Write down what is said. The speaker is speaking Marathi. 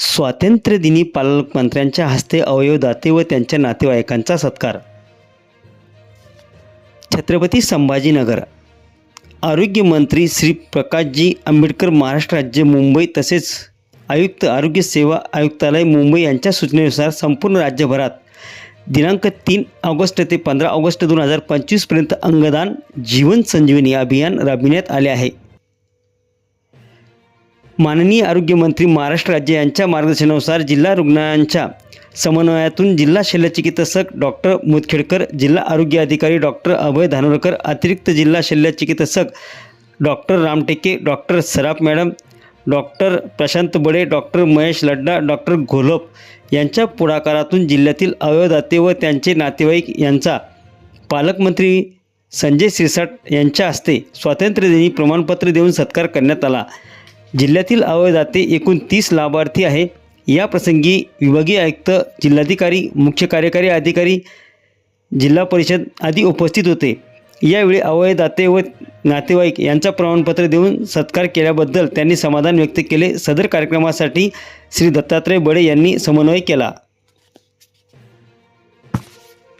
स्वातंत्र्यदिनी पालकमंत्र्यांच्या हस्ते अवयवदाते व त्यांच्या नातेवाईकांचा सत्कार. छत्रपती संभाजीनगर. आरोग्यमंत्री श्री प्रकाशजी आंबेडकर महाराष्ट्र राज्य मुंबई तसेच आयुक्त आरोग्य सेवा आयुक्तालय मुंबई यांच्या सूचनेनुसार संपूर्ण राज्यभरात दिनांक तीन ऑगस्ट ते पंधरा ऑगस्ट दोन हजार पंचवीसपर्यंत अंगदान जीवन संजीवनी अभियान राबविण्यात आले आहे. माननीय आरोग्यमंत्री महाराष्ट्र राज्य यांच्या मार्गदर्शनानुसार जिल्हा रुग्णालयांच्या समन्वयातून जिल्हा शल्यचिकित्सक डॉक्टर मुदखेडकर जिल्हा आरोग्य अधिकारी डॉक्टर अभय धानोरकर अतिरिक्त जिल्हा शल्यचिकित्सक doctor Ramteke doctor Saraf madam doctor Prashant Bade doctor Mahesh Ladda doctor Gholap यांच्या पुढाकारातून जिल्ह्यातील अवयवदाते व त्यांचे नातेवाईक यांचा पालकमंत्री संजय सिरसाट यांच्या हस्ते स्वातंत्र्यदिनी प्रमाणपत्र देऊन सत्कार करण्यात आला. जिल्ह्यातील अवयदाते एकूण तीस लाभार्थी आहे. या प्रसंगी विभागीय आयुक्त जिल्हाधिकारी मुख्य कार्यकारी अधिकारी जिल्हा परिषद आदी उपस्थित होते. यावेळी अवयदाते व नातेवाईक यांचा प्रमाणपत्र देऊन सत्कार केल्याबद्दल त्यांनी समाधान व्यक्त केले. सदर कार्यक्रमासाठी श्री दत्तात्रय बडे यांनी समन्वय केला.